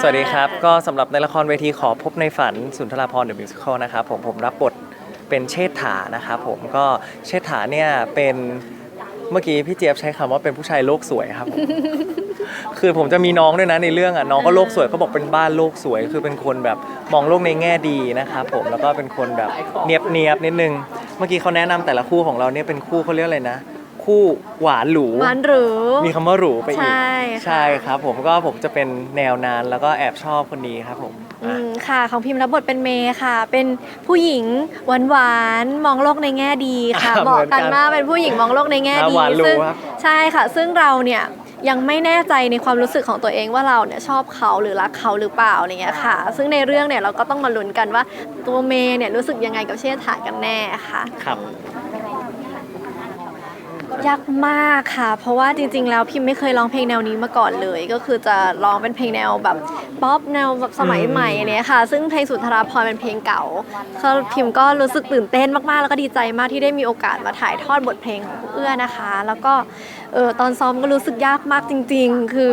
สวัสดีครับ ก็สำหรับในละครเวทีขอพบในฝันสุนทราพรเดอะมิวสิคลนะครับผมผมรับบทเป็นเชษฐานะครับผมก็เชษฐาเนี่ยเป็นเมื่อกี้พี่เจี๊ยบใช้คำว่าเป็นผู้ชายโลกสวยครับผม คือผมจะมีน้องด้วยนะในเรื่องอะน้องก็โลกสวยเขาบอกเป็นบ้านโลกสวย คือเป็นคนแบบมองโลกในแง่ดีนะครับผมแล้วก็เป็นคนแบบเนียบเนียบๆนิดนึง เมื่อกี้เขาแนะนำแต่ละคู่ของเราเนี่ยเป็นคู่เขาเรียกอะไรนะ คู่หวานหรู หวานหรู มีคำว่าหรูไปอีก ใช่ค่ะ ใช่ครับผมก็ผมจะเป็นแนวนานแล้วก็แอบชอบคนนี้ครับผมอือะ มค่ะ ของพิมพ์รับบทเป็นเมย์ค่ะ เป็นผู้หญิงหวานหวานๆมองโลกในแง่ดีค่ะอ่าเหมาะกันเหมือนกันมากเป็นผู้หญิงมองโลกในแง่ดีอ่าหวานหรูซึ่งครับ ใช่ค่ะ ซึ่งเราเนี่ยยังไม่แน่ใจในความรู้สึกของตัวเองว่าเราเนี่ยชอบเขาหรือรักเขาหรือเปล่าอะไรเงี้ยค่ะ ซึ่งในเรื่องเนี่ยเราก็ต้องมาลุ้นกันว่าตัวเมย์เนี่ยรู้สึกยังไงกับเชษฐากันแน่ค่ะ ครับ ยากมากค่ะ เพราะว่าจริง ๆ แล้วพิมไม่เคยร้องเพลงแนวนี้มาก่อนเลย ก็คือจะร้องเป็นเพลงแนวแบบป๊อปแนวแบบสมัยอืมใหม่อันเนี้ยค่ะ ซึ่งเพลงสุนทราพรณ์เป็นเพลงเก่าก็พิมก็รู้สึกตื่นเต้นมากๆ แล้วก็ดีใจมากที่ได้มีโอกาสมาถ่ายทอดบทเพลงของครูเอื้อนะคะ แล้วก็เออตอนซ้อมก็รู้สึกยากมากจริง ๆ คือ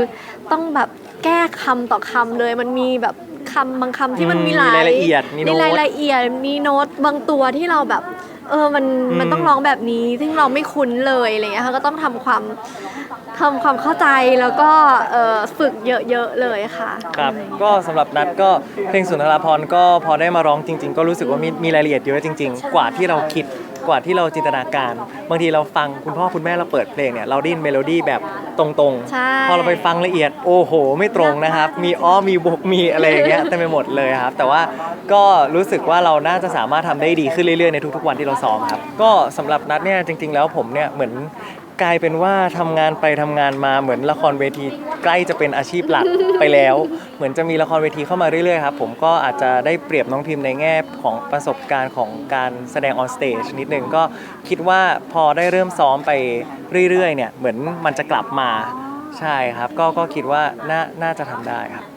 ต้องแบบแก้คำต่อคำเลยมันมีแบบคำบางคำที่มันมีหลายมีรายละเอียดมีโน้ตรายละเอียดมีโน้ตบางตัวที่เราแบบ เออมันมันอืมต้องร้องแบบนี้ซึ่งเราไม่คุ้นเลยอะไรเงี้ยค่ะก็ต้องทำความทำความเข้าใจแล้วก็เออฝึกเยอะๆเลยค่ะ ครับ ก็สำหรับนัดก็เพลงสุนทราพรณ์ก็พอได้มาร้องจริง ๆ ก็รู้สึกว่ามีมีรายละเอียดเยอะจริง ๆ กว่าที่เราคิด กว่าที่เราจินตนาการ บางทีเราฟังคุณพ่อคุณแม่เราเปิดเพลงเนี่ยเราได้ยินเมโลดี้แบบตรงใช่ ๆ พอเราไปฟังละเอียดโอ้โห ไม่ตรงนะครับ มีอ้อมีบวกมีอะไรอย่างเงี้ยเต็มไปหมดเลยครับ แต่ว่าก็รู้สึกว่าเราน่าจะสามารถทำได้ดีขึ้นเรื่อยๆในทุกๆวันที่เราซ้อมครับ ก็สำหรับนัดเนี่ยจริง ๆ แล้วผมเนี่ยเหมือน กลายเป็นว่าทำงานไปทำงานมาเหมือนละครเวทีใกล้จะเป็นอาชีพหลักไปแล้ว เหมือนจะมีละครเวทีเข้ามาเรื่อยๆครับผมก็อาจจะได้เปรียบน้องพิมพ์ในแง่ของประสบการณ์ของการแสดงออนสเตจนิดนึงก็คิดว่าพอได้เริ่มซ้อมไปเรื่อยๆเนี่ยเหมือนมันจะกลับมาใช่ครับ ก็ก็คิดว่าน่าน่าจะทำได้ครับ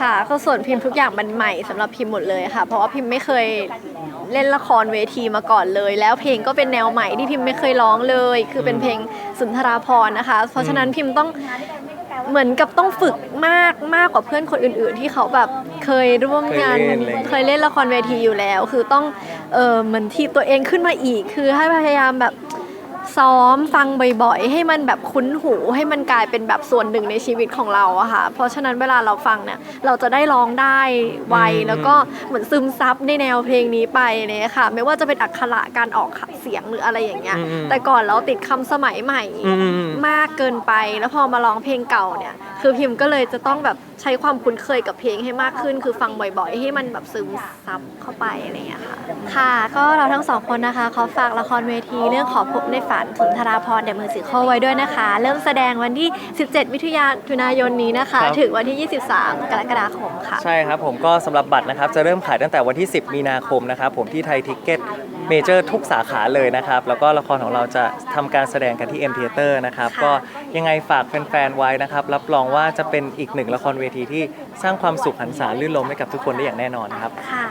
ค่ะก็ส่วนพิมพ์ทุกอย่างมันใหม่สำหรับพิมพ์หมดเลยค่ะ เพราะว่าพิมพ์ไม่เคยเล่นละครเวทีมาก่อนเลย แล้วเพลงก็เป็นแนวใหม่ที่พิมพ์ไม่เคยร้องเลย คือเป็นเพลงสุนทราพรณ์นะคะ เพราะฉะนั้นพิมพ์ต้องเหมือนกับต้องฝึกมากมากกว่าเพื่อนคนอื่น ๆ ที่เขาแบบเคยร่วมงานเคยเล่นอะไรอย่างเงี้ย เคยเล่นละครเวทีอยู่แล้ว คือต้องเออเหมือนทีบตัวเองขึ้นมาอีก คือให้พยายามแบบ ซ้อมฟังบ่อยๆ ให้มันแบบคุ้นหูให้มันกลายเป็นแบบส่วนหนึ่งในชีวิตของเราอะค่ะ เพราะฉะนั้นเวลาเราฟังเนี่ยเราจะได้ร้องได้ไวแล้วก็เหมือนซึมซับในแนวเพลงนี้ไปเนี่ยค่ะ ไม่ว่าจะเป็นอักขระการออก สียงหรืออะไรอย่างเงี้ย อืมแต่ก่อนเราติดคำสมัยใหม่อืมอืมอืม มากเกินไป แล้วพอมาร้องเพลงเก่าเนี่ย คือพิมพ์ก็เลยจะต้องแบบใช้ความคุ้นเคยกับเพลงให้มากขึ้น คือฟังบ่อยๆ ให้มันแบบซึมซับเข้าไปอะไรอย่างเงี้ยค่ะ ค่ะ ก็เราทั้งสองคนนะคะขอฝากละครเวทีเรื่องขอพบในฝันสุนทราพรเดอะมิวสิคลไว้ด้วยนะคะ เริ่มแสดงวันที่ 17 มิถุนายนนี้นะคะ ครับ ถึงวันที่ 23 กรกฎาคมค่ะ ใช่ครับผมก็สำหรับบัตรนะครับจะเริ่มขายตั้งแต่วันที่ 10 มีนาคมนะครับผมที่ไทยทิกเก็ต เมเจอร์ทุกสาขาเลยนะครับ แล้วก็ละครของเราจะทำการแสดงกันที่ M Theater นะครับค่ะก็ยังไงฝากแฟนๆไว้นะครับ รับรองว่าจะเป็นอีกหนึ่งละครเวทีที่สร้างความสุขหันษาลื่นลมให้กับทุกคนได้อย่างแน่นอนครับ ค่ะ